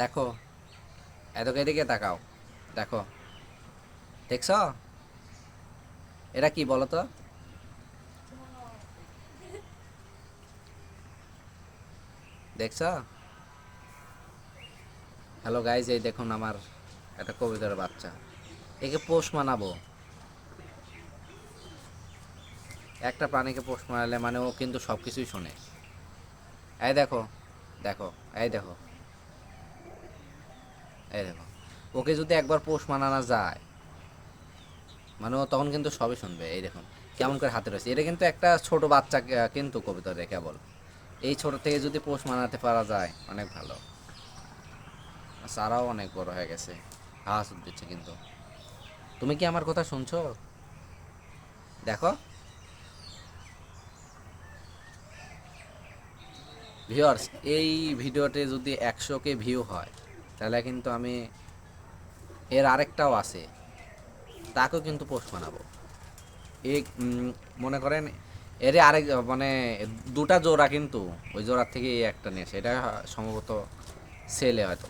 দেখো, এতকে এদিকে তাকাও, দেখো। দেখছ? এটা কি বলো তো দেখছ? হ্যালো গাইজ এই দেখুন আমার একটা কবিতার বাচ্চা। একে পোষ মানাবো। একটা প্রাণীকে পোষ মানালে মানে ও কিন্তু সব কিছুই শোনে। এই দেখো দেখো, এই দেখো। ওকে যদি একবার পোষ মানানো যায় মানে ও তখন কিন্তু সবই শুনবে, এই দেখুন, কেমন করে হাতে রয়েছে। এটা কিন্তু একটা ছোট বাচ্চা কিন্তু কবিতা রে কেবল। এই ছোট থেকে যদি পোষ মানাতে পারা যায়, অনেক ভালো। সারাও অনেক বড় হয়ে গেছে, হাস দিচ্ছে কিন্তু। তুমি কি আমার কথা শুনছো? দেখো। ভিউয়ার্স এই ভিডিওতে যদি একশো কে ভিউ হয় তাহলে কিন্তু আমি এর আরেকটাও আছে। তাকেও কিন্তু পোস্ট বানাবো। এই মনে করেন এর আরেক মানে দুটা জোড়া কিন্তু ওই জোড়ার থেকে এই একটা নিয়ে আসে এটা সম্ভবত সেলে হয়তো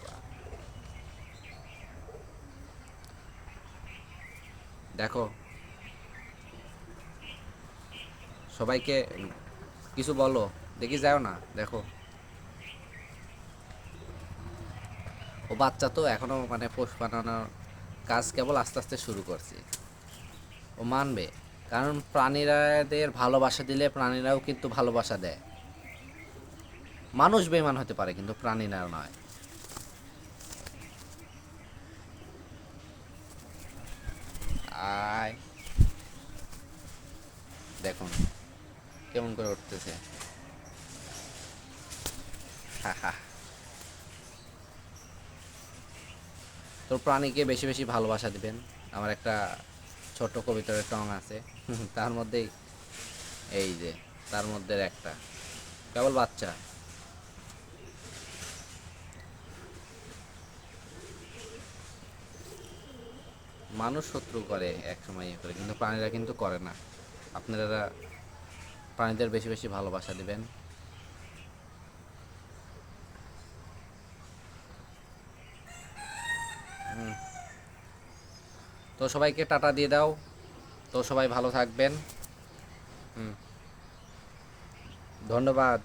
দেখো। সবাইকে কিছু বলো। দেখি যাও না, দেখো। বাচ্চা তো এখনও মানে পোষ বানানোর কাজ কেবল আস্তে আস্তে শুরু করছে। ও মানবে। কারণ প্রাণীরাদের ভালোবাসা দিলে প্রাণীরাও কিন্তু ভালোবাসা দেয়। মানুষ বেমান হতে পারে, কিন্তু প্রাণীরা নয়। আয়। দেখুন, কেমন করে উঠতেছে। হা হা। তোর প্রাণীকে বেশি বেশি ভালোবাসা দিবেন। আমার একটা ছোট্ট কবিতার টং আছে। তার মধ্যেই এই যে, তার মধ্যে একটা। কেবল বাচ্চা। মানুষ শত্রু করে এক সময় ইয়ে করে, কিন্তু প্রাণীরা কিন্তু করে না। আপনারা প্রাণীদের বেশি বেশি ভালোবাসা দিবেন। তো সবাইকে টাটা দিয়ে দাও। তো সবাই ভালো থাকবেন। হুম। ধন্যবাদ।